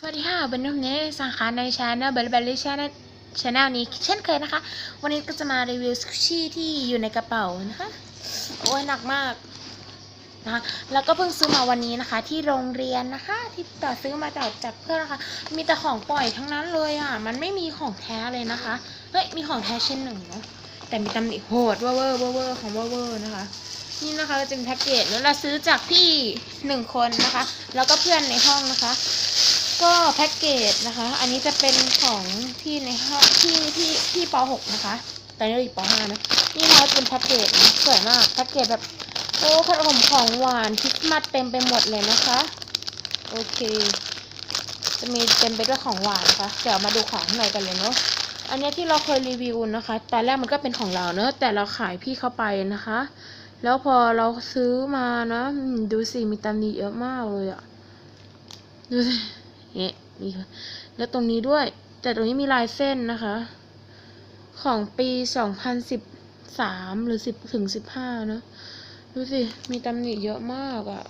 สวัสดีค่ะเป็นนุ่มเนสาขาในชาแนลเบลเบลลี่ชาแนลชาแนลนี้เช่นเคยนะคะ วันนี้ก็จะมารีวิวสกุชี่ที่อยู่ในกระเป๋านะคะโอ้ยหนักมากนะคะแล้วก็เพิ่งซื้อมาวันนี้นะคะ ที่โรงเรียนนะคะ ที่ต่อซื้อมาจากจากเพื่อนนะคะมีแต่ของปล่อยทั้งนั้นเลยอะ มันไม่มีของแท้เลยนะคะเฮ้ยมีของแท้เชิ้นหนึ่งเนาะแต่มีตำหนิโหดเวอเวอร์เวอร์เวอร์ของเวอร์เวอร์นะคะนี่นะคะก็จะเป็นแพ็กเกจแล้วเราซื้อจากพี่หนึ่งคนนะคะ แล้วก็เพื่อนในห้องนะคะ ก็แพ็กเกจนะคะ อันนี้จะเป็นของที่ในห้องที่ที่ที่ป .6 นะคะแต่นี่อยู่ป .5 นะ นี่นะคะเป็นแพ็กเกจนะสวยมากแพ็กเกจแบบโอ้ขนมของหวานคริสต์มาสเต็มไปหมดเลยนะคะ โอเค จะมีเต็มไปด้วยของหวานนะคะเดี๋ยวมาดูของข้างในกันเลยเนาะอันนี้ที่เราเคยรีวิวนะคะ ตอนแรกมันก็เป็นของเราเนอะแต่เราขายพี่เข้าไปนะคะ แล้วพอเราซื้อมานะ ดูสิมีตำหนิเยอะมากเลยอะดูสิ เนี่ยมีค่ะแล้วตรงนี้ด้วย แต่ตรงนี้มีลายเส้นนะคะ ของปีสองพันสิบสามหรือสิบถึงสิบห้าเนะดูสิ มีตำหนิเยอะมากอะ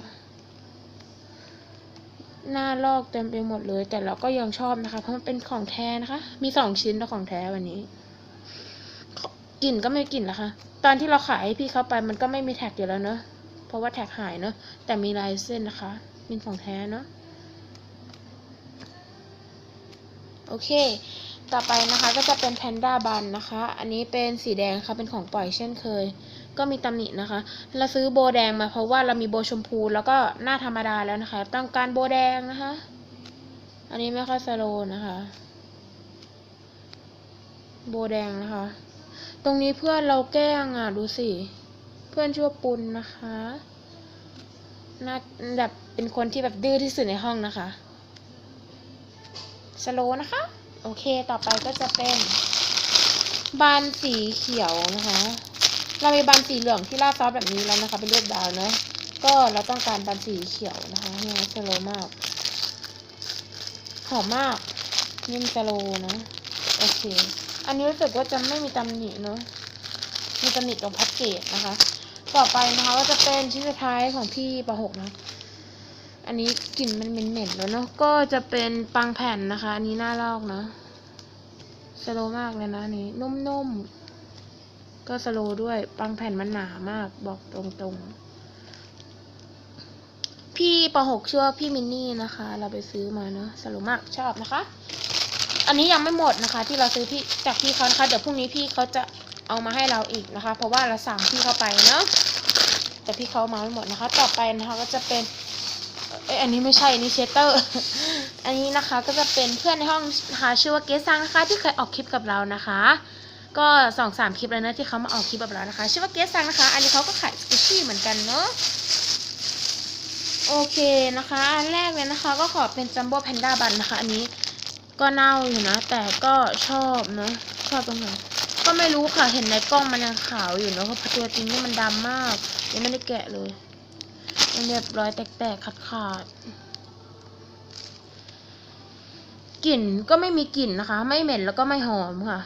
หน้าลอกเต็มไปหมดเลย แต่เราก็ยังชอบนะคะ เพราะมันเป็นของแท้นะคะ มีสองชิ้นแล้วของแท้วันนี้ กลิ่นก็ไม่กลิ่นละคะ ตอนที่เราขายให้พี่เขาไปมันก็ไม่มีแท็กอยู่แล้วเนอะเพราะว่าแท็กหายเนอะแต่มีลายเส้นนะคะเป็นของแท้เนอะ โอเค ต่อไปนะคะก็จะเป็นแพนด้าบันนะคะ อันนี้เป็นสีแดงค่ะเป็นของปล่อยเช่นเคย ก็มีตำหนินะคะ เราซื้อโบแดงมาเพราะว่าเรามีโบชมพู แล้วก็หน้าธรรมดาแล้วนะคะ ต้องการโบแดงนะคะ อันนี้ไม่ค่อยสโลนะคะ โบแดงนะคะ ตรงนี้เพื่อนเราแกล้งอะดูสิ เพื่อนชื่อว่าปุณนะคะน่าแบบเป็นคนที่แบบดื้อที่สุดในห้องนะคะ สโลนะคะ โอเคต่อไปก็จะเป็นบานสีเขียวนะคะ เรามีบานสีเหลืองที่ราดซอสแบบนี้แล้วนะคะเป็นรูปดาวเนอะก็เราต้องการบานสีเขียวนะคะเนี่ยสโลมากหอมมากนิ่มสโลนะโอเค อันนี้รู้สึกว่าจะไม่มีตำหนิเนอะมีตำหนิตรงแพ็กเกจนะคะ ต่อไปนะคะก็จะเป็นชิ้นสุดท้ายของพี่ป .6 นะ อันนี้กลิ่นมันเหม็นๆแล้วเนาะก็จะเป็นปังแผ่นนะคะ อันนี้หน้าลอกนะสโลมากเลยนะอันนี้นุ่มๆ ก็สโลด้วยปังแผ่นมันหนามากบอกตรงๆ พี่ป .6 ชื่อว่าพี่มินนี่นะคะ เราไปซื้อมาเนาะสโลมากชอบนะคะ อันนี้ยังไม่หมดนะคะ ที่เราซื้อพี่จากพี่เขานะคะเดี๋ยวพรุ่งนี้พี่เขาจะเอามาให้เราอีกนะคะ เพราะว่าเราสั่งพี่เขาไปเนาะแต่พี่เขามาไม่หมดนะคะ ต่อไปนะคะก็จะเป็น เอ้ยอันนี้ไม่ใช่อันนี้เชเตอร์ อันนี้นะคะก็จะเป็นเพื่อนในห้องนะคะชื่อว่าเกซังนะคะ ที่เคยออกคลิปกับเรานะคะ ก็สองสามคลิปแล้วนะที่เขามาออกคลิปกับเรานะคะ ชื่อว่าเกซังนะคะ อันนี้เขาก็ขายสกุชี่เหมือนกันเนาะโอเคนะคะ อันแรกเลยนะคะ ก็ขอเป็นจัมโบ้แพนด้าบันนะคะ อันนี้ก็เน่าอยู่นะ แต่ก็ชอบเนาะชอบตรงไหนก็ไม่รู้ค่ะเห็นในกล้องมันยังขาวอยู่เนาะเพราะตัวจริงนี่มันดำมากยังไม่ได้แกะเลย เรียบร้อยแตกๆขาดขาดกลิ่นก็ไม่มีกลิ่นนะคะ ไม่เหม็นแล้วก็ไม่หอมค่ะ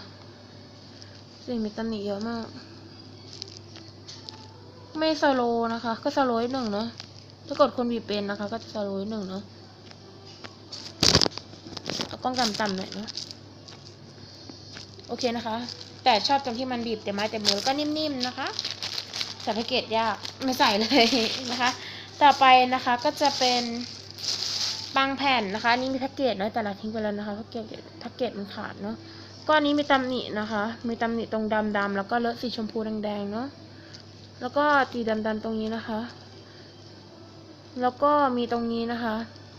สิ่งมีตำหนิเยอะมาก ไม่สโลนะคะ ก็สโลว์นิดหนึ่งเนาะถ้ากดคนบีบเป็นนะคะ ก็จะสโลว์นิดหนึ่งเนาะเอากล้องต่ำๆหน่อยเนาะโอเคนะคะ แต่ชอบตรงที่มันบีบเต็มไม้เต็มมือแล้วก็นิ่มๆนะคะส่แพ็กเกจยากไม่ใส่เลยนะคะ ต่อไปนะคะก็จะเป็นปังแผ่นนะคะนี่มีแพ็กเกจเนะแต่เราทิ้งไปแล้วนะคะแพ็กเกจแพ็กเกจมันขาดเนาะก็อันนี้มีตำหนินะคะ มีตำหนิตรงดำๆแล้วก็เลอะสีชมพูแดงๆเนาะแล้วก็ตีดำๆตรงนี้นะคะ แล้วก็มีตรงนี้นะคะ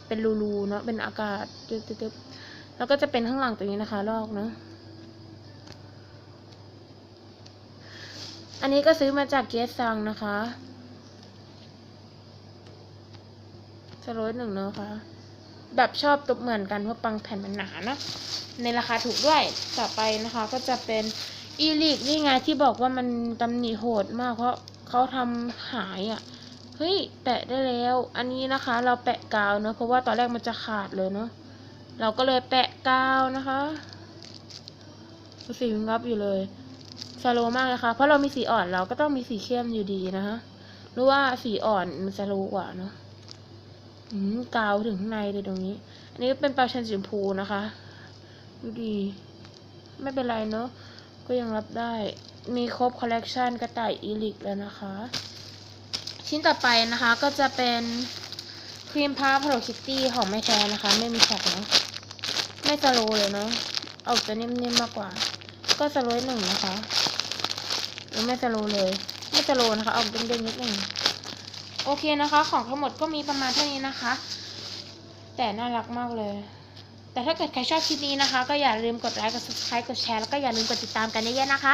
เป็นรูๆเนาะเป็นอากาศตึ๊บๆแล้วก็จะเป็นข้างหลังตรงนี้นะคะ ลอกเนาะอันนี้ก็ซื้อมาจากเกสซังนะคะ สโลดหนึ่งนะคะแบบชอบตบเหมือนกันเพราะปังแผ่นมันหนาเนะในราคาถูกด้วยต่อไปนะคะก็จะเป็นอีลิกนี่ไงที่บอกว่ามันตำหนิโหดมากเพราะเขาทำหายอะ่ะเฮ้ยแปะได้แล้ว อันนี้นะคะเราแปะกาวเนอะเพราะว่าตอนแรกมันจะขาดเลยเนาะเราก็เลยแปะกาวนะคะสีงับอยู่เลยสโลมากนะคะ เพราะเรามีสีอ่อนเราก็ต้องมีสีเข้มอยู่ดีนะคะรู้ว่าสีอ่อนมันสโลกว่าเนาะ อืมกาวถึงข้างในเลยตรงนี้ อันนี้เป็นปลาชันสีชมพูนะคะ ดูดี ไม่เป็นไรเนอะก็ยังรับได้ มีครบคอลเลกชันกระต่ายอีลิกแล้วนะคะ ชิ้นต่อไปนะคะก็จะเป็นครีมพาพ l คิตตี้ของแม่แท้นะคะ ไม่มีแท็กเนาะ ไม่สโลเลยเนาะออกจะนิ่มๆมากกว่า ก็สโลหนึ่งนะคะ หรือไม่สโลเลย ไม่สโลนะคะออกเด้งๆนิดหนึ่ง โอเคนะคะ ของทั้งหมดก็มีประมาณเท่านี้นะคะ แต่น่ารักมากเลย แต่ถ้าเกิดใครชอบคลิปนี้นะคะ ก็อย่าลืมกดไลค์กด subscribe กดแชร์แล้วก็อย่าลืมกดติดตามกันเยอะๆนะคะ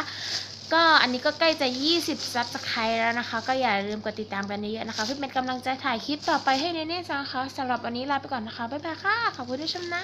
ก็อันนี้ก็ใกล้จะ 20 subscribe แล้วนะคะ ก็อย่าลืมกดติดตามกันเยอะๆนะคะเพื่อเป็นกำลังใจถ่ายคลิปต่อไปให้เนเน่ๆนะคะสำหรับวันนี้ลาไปก่อนนะคะบ๊ายบายค่ะขอบคุณที่ชมนะ